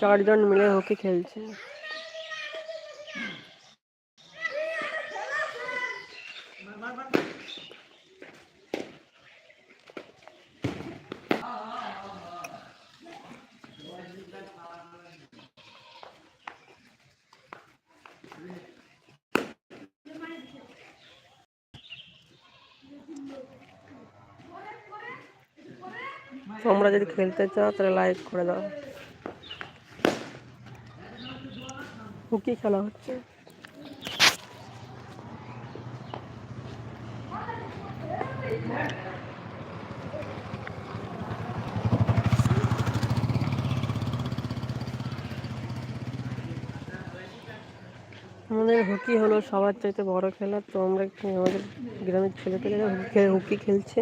চারজন মিলে হকি খেলছে। তোমরা যদি খেলতে চাও তাহলে লাইক করে দাও। হকি খেলা হচ্ছে। আমাদের হকি হলো সবার চাইতে বড় খেলা। তো আমরা আমাদের গ্রামের ছেলে পেলেরা হকি হকি খেলছে?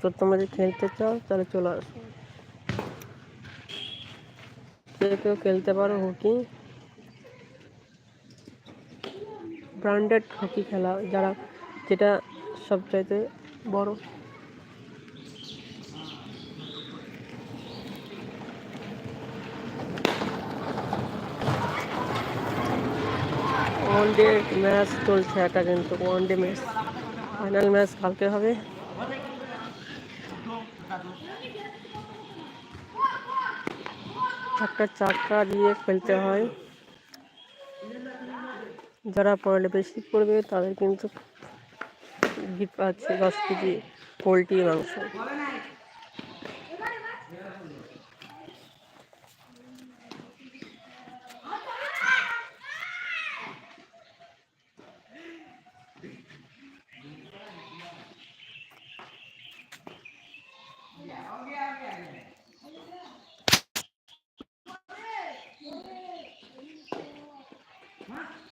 তো তোমরা যদি খেলতে চাও, তাহলে চলে আসো। কেউ খেলতে পারো হকি ব্র্যান্ডেড হকি খেলা যারা যেটা সবচাইতে বড় ওয়ান ডে ম্যাচ চলছে একটা কিন্তু one day match final match কালকে হবে একটা চাকা দিয়ে খেলতে হয় যারা পড়ালেবেশি করবে তাদের কিন্তু গিফট আছে দশ কেজি পোলট্রি মাংস Yeah, okay, okay, okay.